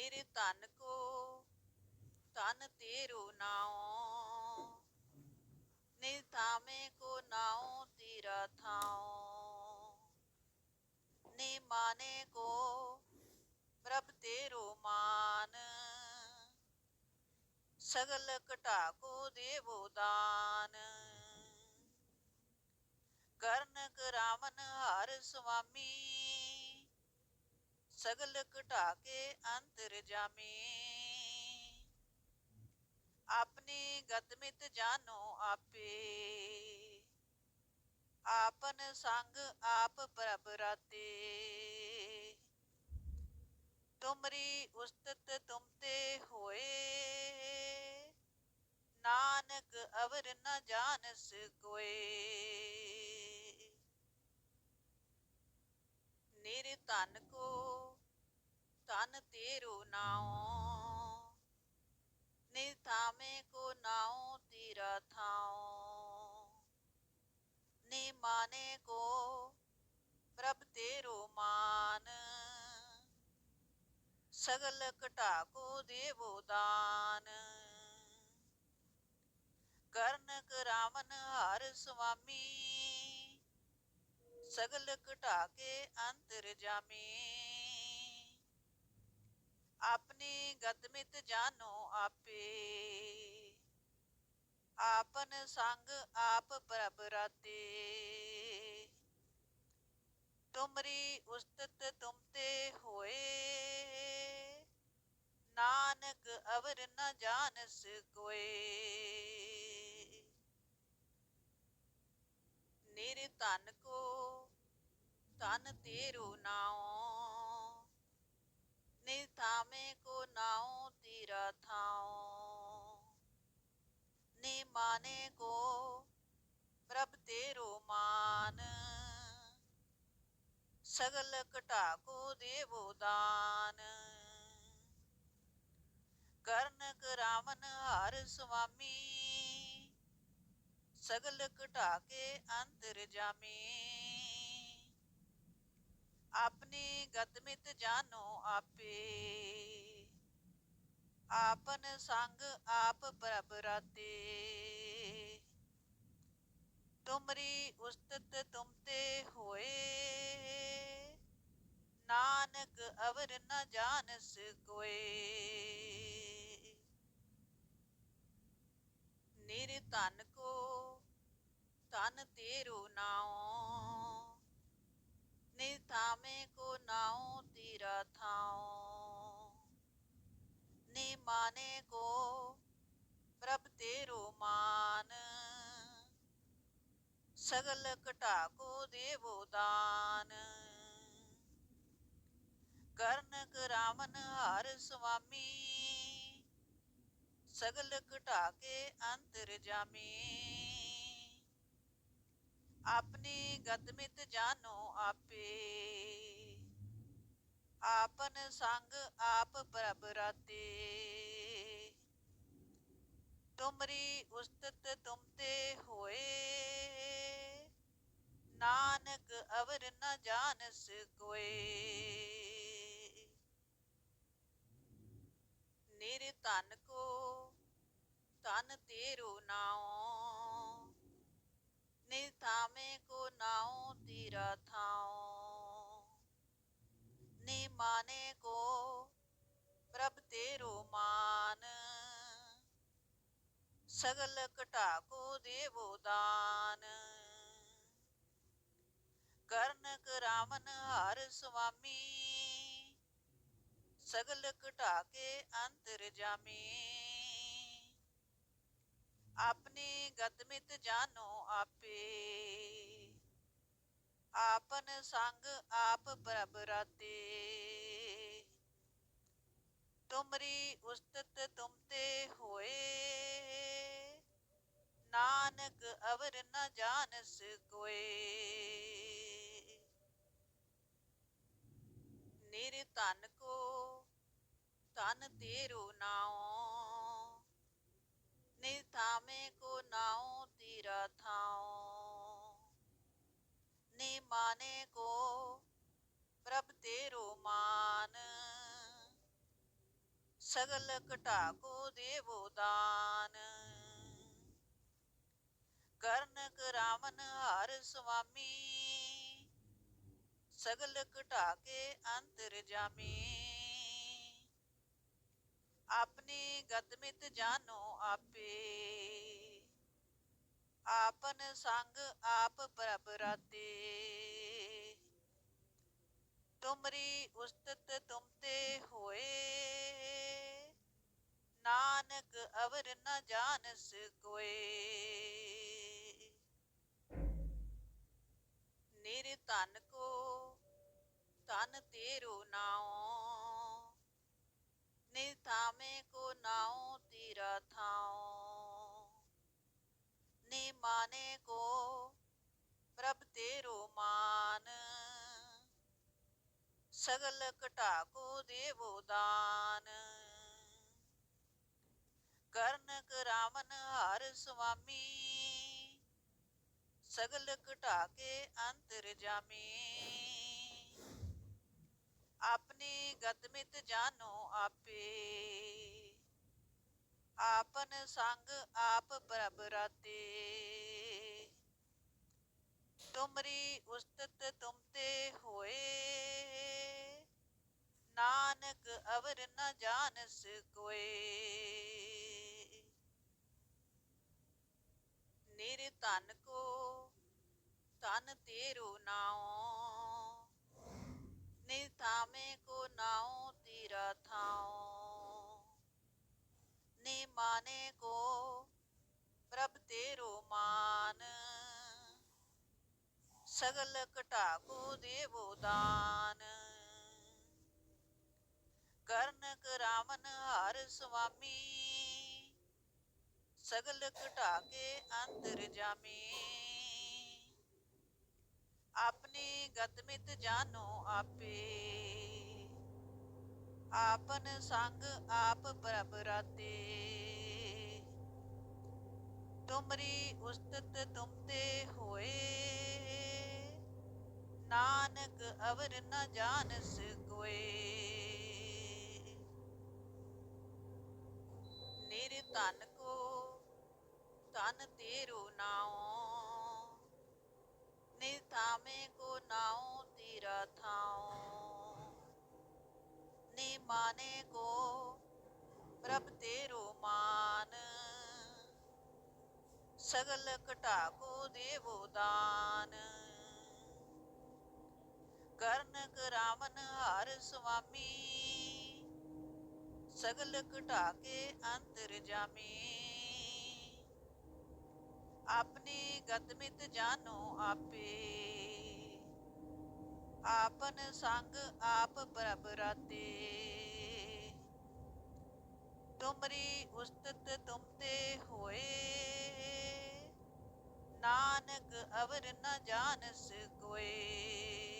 ਨਿਰ ਧਨ ਕੋ, ਧਨ ਤੇਰੋ ਨਾਉ। ਨਿਰ ਥਾਮੇ ਕੋ ਨਾਉ ਤੇਰਾ ਥਾਉ। ਨੀ ਮਾਨੇ ਕੋ ਪ੍ਰਭ ਤੇਰੋ ਮਾਨ। ਸਗਲ ਘਟਾ ਕੋ ਦੇਵੋ ਦਾਨ। ਕਰਨ ਕਰਾਵਨ ਹਰ ਸੁਆਮੀ। ਸਗਲ ਘਟਾ ਕੇ ਅੰਤਰ ਜਾਮੀ ਆਪਣੀ ਗਤਮਿਤ ਜਾਨੋ ਆਪੇ। ਆਪਨ ਸੰਗ ਆਪ ਪ੍ਰਭ ਰਾਤੇ। ਤੁਮਰੀ ਉਸਤਤ ਤੁਮ ਤੇ ਹੋਏ। ਨਾਨਕ ਅਵਰ ਨ ਜਾਣਸ ਕੋਏ। ਨਿਰ ਧਨ ਕੋ ਧਨ ਤੇਰੋ ਨਾਉ ਨਿਰ ਥਾਮੇ ਕੋ ਨਾਉ ਤੇਰਾ ਥਾਉ। ਨੀ ਮਾਨੇ ਕੋ ਪ੍ਰਭ ਤੇਰੋ ਮਾਨ, ਸਗਲ ਘਟਾ ਕੋ ਦੇਵੋ ਦਾਨ। ਕਰਨ ਕਰਾਵਨ ਹਰ ਸੁਆਮੀ, ਸਗਲ ਘਟਾ ਕੇ ਅੰਤਰ ਜਾਮੀ। ਆਪਣੀ ਗਦਮਿਤ ਜਾਨੋ ਆਪੇ। ਆਪਨ ਸੰਗ ਆਪ ਪ੍ਰਭ ਰਾਤੇ। ਤੁਮਰੀ ਉਸਤਤ ਤੁਮ ਤੇ ਹੋਏ। ਨਾਨਕ ਅਵਰ ਨ ਜਾਣਸ ਕੋਏ। ਨਿਰ ਧਨ ਕੋ ਧਨ ਤੇਰੂ ਨਾਉ। ਨਿਰ ਕੋ ਨਾਉ ਤੇਰਾ ਥਾਉ। ਨੀ ਮਾਨੇ ਕੋ ਪ੍ਰਭ ਤੇਰੋ ਮਾਨ। ਸਗਲ ਘਟਾ ਕੋ ਦੇਵੋ ਦਾਨ। ਕਰਨ ਕਰਾਵਨ ਹਰ ਸੁਆਮੀ। ਸਗਲ ਘਟਾ ਕੇ ਅੰਤਰ ਜਾਮੀ। ਆਪਣੀ ਗਤਮਿਤ ਜਾਨੋ ਆਪੇ। ਆਪਨ ਸੰਗ ਆਪ ਪ੍ਰਭ ਰਾਤੇ। ਤੁਮਰੀ ਉਸਤਤ ਤੁਮ ਤੇ ਹੋਏ। ਨਾਨਕ ਅਵਰ ਨ ਜਾਣਸ ਕੋਏ। ਨਿਰ ਧਨ ਕੋ ਧਨ ਤੇਰੋ ਨਾਉ। ਨਿਰ ਥਾਮੇ ਕੋ ਨਾਉ ਤੇਰਾ ਥਾਉ। ਨੀ ਮਾਨੇ ਕੋ ਪ੍ਰਭ ਤੇਰੋ ਮਾਨ। ਸਗਲ ਘਟਾ ਕੋ ਦੇਵੋ ਦਾਨ। ਕਰਨ ਕਰਾਵਨ ਹਰ ਸੁਆਮੀ। ਸਗਲ ਘਟਾ ਕੇ ਅੰਤਰ ਜਾਮੀ। ਆਪਣੀ ਗਦਮਿਤ ਜਾਨੋ ਆਪੇ। ਆਪਨ ਸੰਗ ਆਪ ਪ੍ਰਭ ਰਾਤੇ। ਤੁਮਰੀ ਉਸਤਤ ਤੁਮ ਤੇ ਹੋਏ। ਨਾਨਕ ਅਵਰ ਨ ਜਾਣਸ ਕੋਏ। ਨਿਰ ਧਨ ਕੋ ਧਨ ਤੇਰੋ ਨਾਉ। ਨਿਰ ਥਾਮੇ ਕੋ ਨਾਉ ਤੀਰਾ ਥਾਉ ਨੀ ਮਾਨੇ ਕੋ ਪ੍ਰਭ ਤੇਰੋ ਮਾਨ, ਸਗਲ ਘਟਾ ਕੋ ਦੇਵੋ ਦਾਨ। ਕਰਨ ਕਰਾਵਨ ਹਰ ਸੁਆਮੀ, ਸਗਲ ਘਟਾ ਕੇ ਅੰਤਰ ਜਾਮੀ। ਆਪਣੀ ਗਤਮਿਤ ਜਾਨੋ ਆਪੇ। ਆਪਨ ਸੰਗ ਆਪ ਪ੍ਰਭ ਰਾਤੇ। ਤੁਮਰੀ ਉਸਤਤ ਤੁਮ ਤੇ ਹੋਏ। ਨਾਨਕ ਅਵਰ ਨ ਜਾਣਸ ਕੋਏ। ਨਿਰ ਧਨ ਕੋ ਧਨ ਤੇਰੋ ਨਾਉ। ਥਾਮੇ ਕੋ ਨਾਉ ਤੇਰਾ ਥਾਉ। ਨੀ ਮਾਨੇ ਕੋ ਪ੍ਰਭ ਤੇਰੋ ਮਾਨ। ਸਗਲ ਘਟਾ ਕੋ ਦੇਵੋ ਦਾਨ। ਕਰਨ ਕਰਾਵਨ ਹਰ ਸੁਆਮੀ। ਸਗਲ ਘਟਾ ਕੇ ਅੰਤਰ ਜਾਮੀ। ਆਪਣੀ ਗਤਮਿਤ ਜਾਨੋ ਆਪੇ। ਆਪਨ ਸੰਗ ਆਪ ਪ੍ਰਭ ਰਾਤੇ। ਤੁਮਰੀ ਉਸਤਤ ਤੁਮ ਤੇ ਹੋਏ। ਨਾਨਕ ਅਵਰ ਨ ਜਾਣਸ ਕੋਏ। ਨਿਰ ਧਨ ਕੋ ਧਨ ਤੇਰੋ ਨਾਉ। ਨਿਰ ਥਾਮੇ ਕੋ ਨਾਉ ਤੇਰਾ ਥਾਉ। ਨੀ ਮਾਨੇ ਕੋ ਪ੍ਰਭ ਤੇਰੋ ਮਾਨ। ਸਗਲ ਘਟਾ ਕੋ ਦੇਵੋ ਦਾਨ। ਕਰਨ ਕਰਾਵਨ ਹਰ ਸੁਆਮੀ। ਸਗਲ ਘਟਾ ਕੇ ਅੰਤਰ ਜਾਮੀ। ਆਪਣੀ ਗਦਮਿਤ ਜਾਨੋ ਆਪੇ। ਆਪਨ ਸੰਗ ਆਪ ਪ੍ਰਭ ਰਾਤੇ ਤੁਮਰੀ ਉਸਤਤ ਤੁਮ ਤੇ ਹੋਏ। ਨਾਨਕ ਅਵਰ ਨ ਜਾਣਸ ਕੋਏ। ਨਿਰ ਧਨ ਕੋ ਧਨ ਤੇਰੋ ਨਾਉ। ਸਗਲ ਘਟਾਕੋ ਦੇਵੋ ਦਾਨ। ਕਰਨ ਰਾਮਨ ਹਰ ਸੁਆਮੀ, ਸਗਲ ਘਟਾ ਕੇ ਅੰਤਰ ਜਾਮੀ। ਆਪਣੀ ਗਤਮਿਤ ਜਾਨੋ ਆਪੇ। ਆਪਨ ਸੰਗ ਆਪ ਪ੍ਰਭ ਰਾਤੇ। ਤੁਮਰੀ ਉਸਤਤ ਤੁਮ ਤੇ ਹੋਏ। ਨਾਨਕ ਅਵਰ ਨ ਜਾਣਸ ਕੋਏ ਨਿਰ ਧਨ ਕੋ ਧਨ ਤੇਰੋ ਨਾਉ, ਨਿਰ ਕੋ ਨਾਉ ਤੇਰਾ ਥਾਉ। ਨੀ ਕੋ ਪ੍ਰਭ ਤੇਰੋ ਮਾਨ, ਸਗਲ ਘਟਾ ਕੋ ਦੇਵੋ ਦਾਨ। ਕਰਨ ਰਾਮਨ ਹਾਰ ਸੁਆਮੀ, ਸਗਲ ਘਟਾ ਕੇ ਅੰਤਰ ਜਾਮੀ। ਆਪਣੀ ਗਤਮਿਤ ਜਾਨੋ ਆਪੇ, ਆਪਨ ਸੰਗ ਆਪ ਪ੍ਰਭ ਰਾਤੇ। ਤੁਮਰੀ ਉਸਤਤ ਤੁਮ ਤੇ ਹੋਏ, ਨਾਨਕ ਅਵਰ ਨ ਜਾਣਸ ਕੋਏ।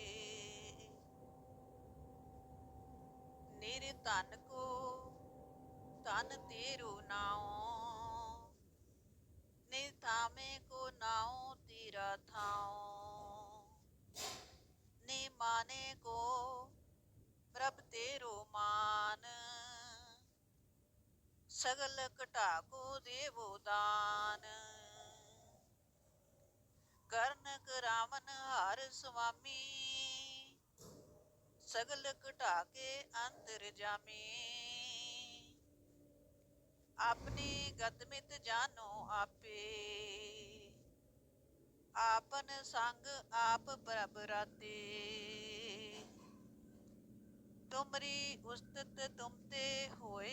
ਨਿਰ ਧਨ ਕੋ, ਧਨ ਤੇਰੋ ਨਾਉ। ਨਿਰ ਥਾਮੇ ਕੋ ਨਾਉ ਤੇਰਾ ਥਾਉ। ਨੀ ਮਾਨੇ ਕੋ ਪ੍ਰਭ ਤੇਰੋ ਮਾਨ। ਸਗਲ ਘਟਾ ਕੋ ਦੇਵੋ ਦਾਨ। ਕਰਨ ਕਰਾਵਨ ਹਰ ਸੁਆਮੀ। ਸਗਲ ਘਟਾ ਕੇ ਅੰਦਰ ਜਾਮੀ ਆਪਣੀ ਗਤਮਿਤ ਜਾਨੋ ਆਪੇ। ਆਪਨ ਸੰਗ ਆਪ ਪ੍ਰਭ ਰਾਤੇ। ਤੁਮਰੀ ਉਸਤਤ ਤੁਮ ਤੇ ਹੋਏ।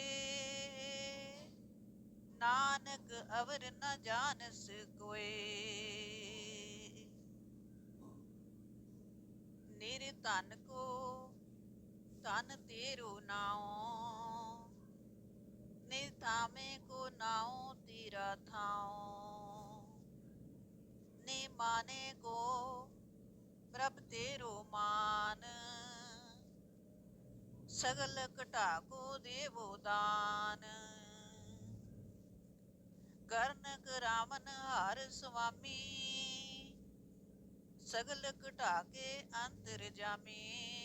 ਨਾਨਕ ਅਵਰ ਨ ਜਾਣਸ ਕੋਏ। ਨਿਰ ਧਨ ਕੋ ਤਨ ਤੇਰੋ ਨਾਉ ਨਿਰ ਕੋ ਨਾਉ ਤੇਰਾ ਥਾਉ। ਨੀ ਮਾਨੇ ਕੋ ਪ੍ਰਭ ਤੇਰੋ ਮਾਨ, ਸਗਲ ਘਟਾ ਕੋ ਦੇਵੋ ਦਾਨ। ਕਰਨ ਕਰਾਵਨ ਹਰ ਸੁਆਮੀ, ਸਗਲ ਘਟਾ ਕੇ ਅੰਤਰ ਜਾਮੀ।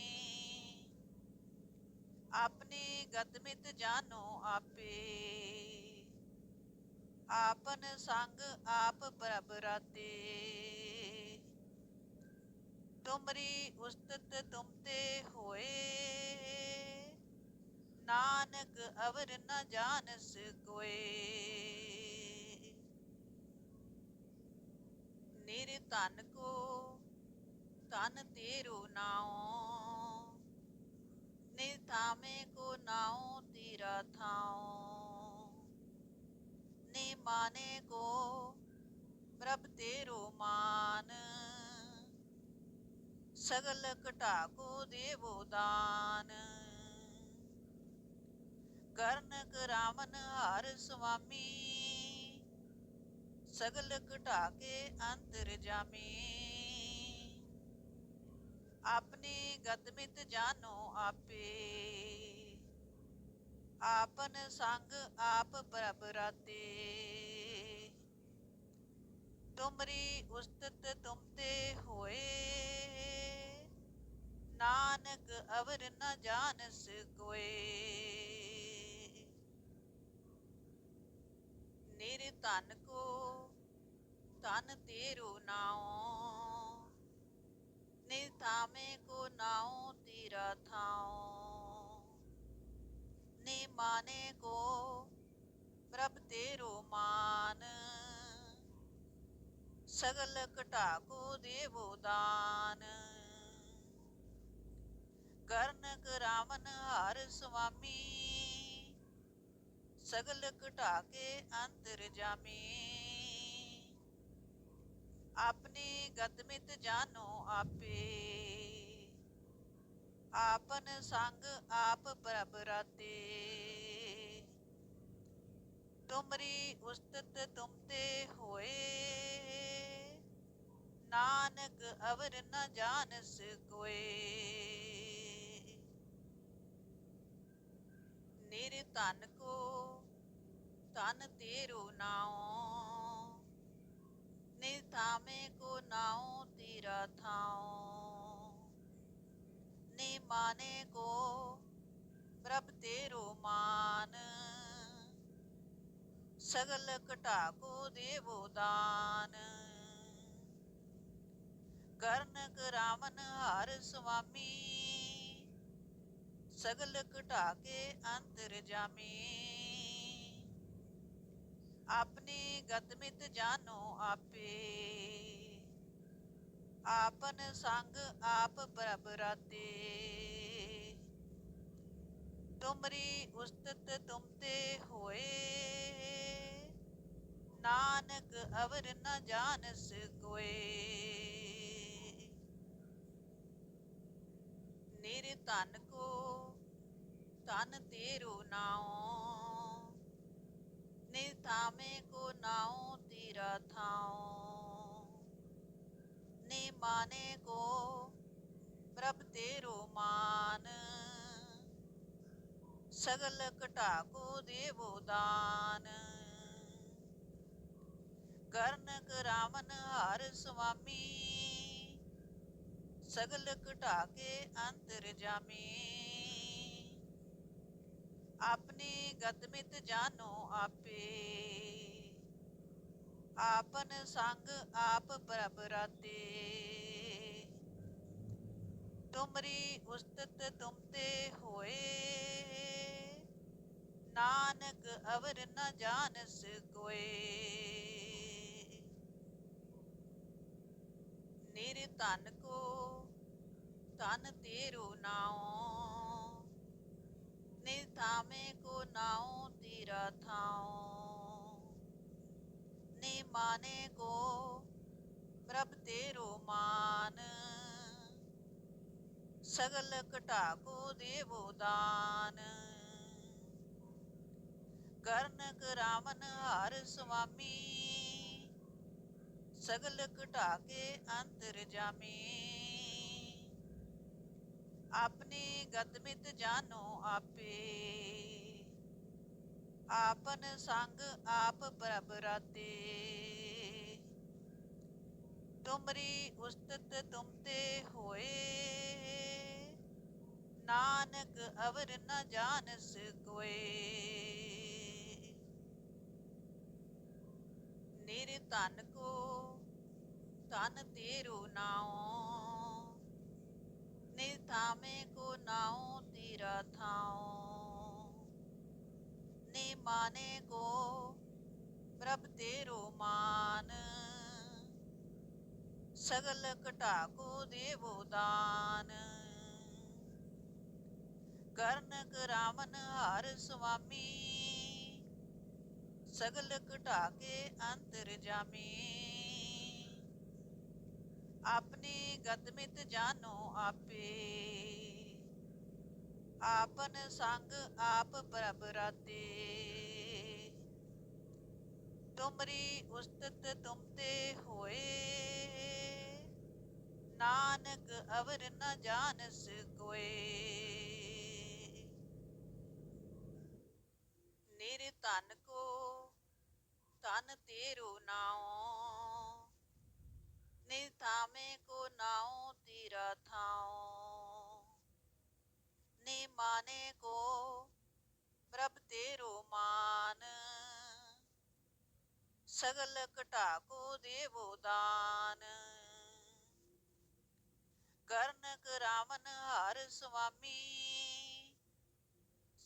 ਆਪਣੀ ਗਤਮਿਤ ਜਾਨੋ ਆਪੇ। ਆਪਨ ਸੰਗ ਆਪ ਪ੍ਰਭ ਰਾਤੇ। ਤੁਮਰੀ ਉਸਤਤ ਤੁਮ ਤੇ ਹੋਏ। ਨਾਨਕ ਅਵਰ ਨ ਜਾਣਸ ਕੋਏ। ਨਿਰ ਤਨ ਕੋ ਤਨ ਤੇਰੋ ਨਾਉ। ਨਿਰ ਥਾਮੇ ਕੋ ਨਾਉ ਤੀਰਾ ਥਾਉ। ਨੀ ਮਾਨੇ ਕੋ ਪ੍ਰਭ ਤੇਰੋ ਮਾਨ। ਸਗਲ ਘਟਾ ਕੋ ਦੇਵੋ ਦਾਨ। ਕਰਨ ਕਰਾਵਨ ਹਰ ਸੁਆਮੀ। ਸਗਲ ਘਟਾ ਕੇ ਅੰਤਰ ਜਾਮੀ। ਆਪਣੀ ਗਤਮਿਤ ਜਾਨੋ ਆਪੇ। ਆਪਨ ਸੰਗ ਆਪ ਪ੍ਰਭ ਰਾਤੇ ਤੁਮਰੀ ਉਸਤਤ ਤੁਮ ਹੋਏ। ਨਾਨਕ ਅਵਰ ਨ ਜਾਣਸ ਕੋਏ। ਨਿਰ ਧਨ ਕੋ ਧਨ ਤੇਰੂ ਨਾਉ। ਨਿਰ ਥਾਮੇ ਕੋ ਨਾਉ ਤੀਰਾ ਥਾਉ। ਨੀ ਮਾਨੇ ਕੋ ਪ੍ਰਭ ਤੇਰੋ ਮਾਨ। ਸਗਲ ਘਟਾ ਕੋ ਦੇਵੋ ਦਾਨ। ਕਰਨ ਕਰਾਵਨ ਹਰ ਸੁਆਮੀ। ਸਗਲ ਘਟਾ ਕੇ ਅੰਤਰ ਜਾਮੀ। ਆਪਣੀ ਗਦਮਿਤ ਜਾਨੋ ਆਪੇ। ਆਪਨ ਸੰਗ ਆਪ ਪ੍ਰਭ ਰਾਤੇ। ਤੁਮਰੀ ਉਸਤਤ ਤੁਮ ਤੇ ਹੋਏ। ਨਾਨਕ ਅਵਰ ਨ ਜਾਣਸ ਕੋਏ। ਨਿਰ ਤਨ ਕੋ ਤਨ ਤੇਰੋ ਨਾਉ। ਨਿਰ ਥਾਮੇ ਕੋ ਨਾਉ ਤੀਰਾ ਥਾਉ। ਨੀ ਮਾਨੇ ਕੋ ਪ੍ਰਭ ਤੇਰੋ ਮਾਨ। ਸਗਲ ਘਟਾ ਕੋ ਦੇਵੋ ਦਾਨ। ਕਰਨ ਕਰਾਵਨ ਹਰ ਸੁਆਮੀ। ਸਗਲ ਘਟਾ ਕੇ ਅੰਤਰ ਜਾਮੀ। ਆਪਣੀ ਗਦਮਿਤ ਜਾਨੋ ਆਪੇ। ਆਪਨ ਸੰਗ ਆਪ ਪ੍ਰਭ ਰਾਤੇ। ਤੁਮਰੀ ਉਸਤਤ ਤੁਮ ਤੇ ਹੋਏ। ਨਾਨਕ ਅਵਰ ਨ ਜਾਣਸ ਕੋਏ। ਨਿਰ ਤਨ ਕੋ ਤਨ ਤੇਰੋ ਨਾਉ। ਨਿਰ ਥਾਮੇ ਕੋ ਨਾਉ ਤੀਰਾ ਥਾਉ। ਨੀ ਮਾਨੇ ਕੋ ਪ੍ਰਭ ਤੇਰੋ ਮਾਨ। ਸਗਲ ਘਟਾ ਕੋ ਦੇਵੋ ਦਾਨ। ਕਰਨ ਕਰਾਵਨ ਹਰ ਸੁਆਮੀ। ਸਗਲ ਘਟਾ ਕੇ ਅੰਤਰ ਜਾਮੀ। ਆਪਣੀ ਗਤਮਿਤ ਜਾਨੋ ਆਪੇ। ਆਪਨ ਸੰਗ ਆਪ ਪ੍ਰਭ ਰਾਤੇ। ਤੁਮਰੀ ਉਸਤਤ ਤੁਮ ਤੇ ਹੋਏ। ਨਾਨਕ ਅਵਰ ਨ ਜਾਣਸ ਕੋਏ। ਨਿਰ ਧਨ ਕੋ ਤਨ ਤੇਰੋ ਨਾਉ। ਥਾਮੇ ਕੋ ਨਾਉ ਤੀਰਾ ਥਾਉ। ਨੀ ਮਾਨੇ ਕੋ ਪ੍ਰਭ ਤੇਰੋ ਮਾਨ। ਸਗਲ ਘਟਾ ਕੋ ਦੇਵੋ ਦਾਨ। ਕਰਨ ਕਰਾਵਨ ਹਰ ਸੁਆਮੀ। ਸਗਲ ਘਟਾ ਕੇ ਅੰਤਰ ਜਾਮੀ। ਆਪਣੀ ਗਦਮਿਤ ਜਾਨੋ ਆਪੇ। ਆਪਨ ਸੰਗ ਆਪ ਪ੍ਰਭ ਰਾਤੇ। ਤੁਮਰੀ ਉਸਤਤ ਤੁਮ ਤੇ ਹੋਏ। ਨਾਨਕ ਅਵਰ ਨ ਜਾਣਸ ਕੋਏ ਨਿਰ ਧਨ ਕੋ ਧਨ ਤੇਰੂ ਨਾਉ। ਨਿਰ ਥਾਮੇ ਕੋ ਨਾਉ ਤੇਰਾ ਥਾਉ ਨੀ ਮਾਨੇ ਕੋ ਪ੍ਰਭ ਤੇਰੋ ਮਾਨ, ਸਗਲ ਘਟਾ ਕੋ ਦੇਵੋ ਦਾਨ। ਕਰਨ ਕਰਾਵਨ ਹਰ ਸੁਆਮੀ, ਸਗਲ ਘਟਾ ਕੇ ਅੰਤਰ ਜਾਮੀ। ਆਪਣੀ ਗਤਮਿਤ ਜਾਨੋ ਆਪੇ। ਆਪਨ ਸੰਗ ਆਪ ਪ੍ਰਭ ਰਾਤੇ ਤੁਮਰੀ ਉਸਤਤ ਤੁਮ ਹੋਏ। ਨਾਨਕ ਅਵਰ ਨ ਜਾਣਸ ਕੋਏ। ਨਿਰ ਧਨ ਕੋ ਧਨ ਤੇਰੋ ਨਾਉ। ਨਿਰ ਥਾਮੇ ਕੋ ਨਾਉ ਤੇਰਾ ਥਾਉ। ਨੀ ਮਾਨੇ ਕੋ ਪ੍ਰਭ ਤੇਰੋ ਮਾਨ। ਸਗਲ ਘਟਾ ਕੋ ਦੇਵੋ ਦਾਨ। ਕਰਨ ਕਰਾਵਨ ਹਰ ਸੁਆਮੀ।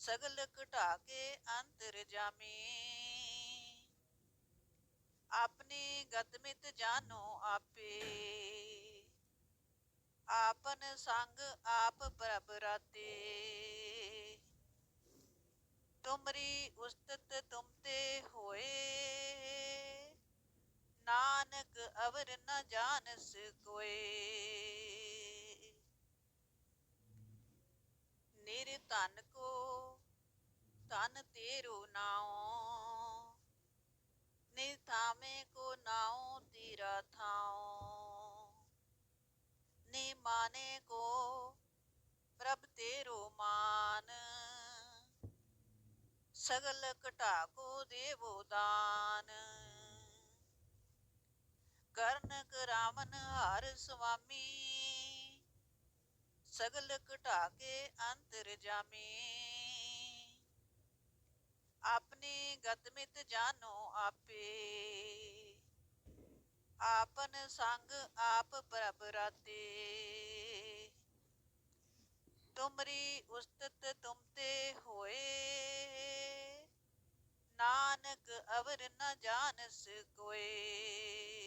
ਸਗਲ ਘਟਾ ਕੇ ਅੰਤਰ ਜਾਮੀ। ਆਪਣੀ ਗਤਮਿਤ ਜਾਨੋ ਆਪੇ। ਆਪਨ ਸੰਗ ਆਪ ਪ੍ਰਭ ਰਾਤੇ। ਤੁਮਰੀ ਉਸਤਤ ਤੁਮ ਤੇ ਹੋਏ। ਨਾਨਕ ਅਵਰ ਨ ਜਾਣਸ ਕੋਏ। ਨਿਰ ਤਨ ਕੋ ਧਨ ਤੇਰੋ ਨਾਉ। ਨਿਰ ਥਾਮੇ ਕੋ ਨਾਉ ਤੇਰਾ ਥਾਉ। ਨੀ ਮਾਨੇ ਕੋ ਪ੍ਰਭ ਤੇਰੋ ਮਾਨ। ਸਗਲ ਘਟਾ ਕੋ ਦੇਵੋ ਦਾਨ। ਕਰਨ ਕਰਾਵਨ ਹਰ ਸੁਆਮੀ। ਸਗਲ ਘਟਾ ਕੇ ਅੰਤਰ ਜਾਮੀ। ਆਪਣੀ ਗਦਮਿਤ ਜਾਨੋ ਆਪੇ। ਆਪਨ ਸੰਗ ਆਪ ਪ੍ਰਭ ਰਾਤੇ। ਤੁਮਰੀ ਉਸਤਤ ਤੁਮ ਤੇ ਹੋਏ। ਨਾਨਕ ਅਵਰ ਨ ਜਾਣਸ ਕੋਏ।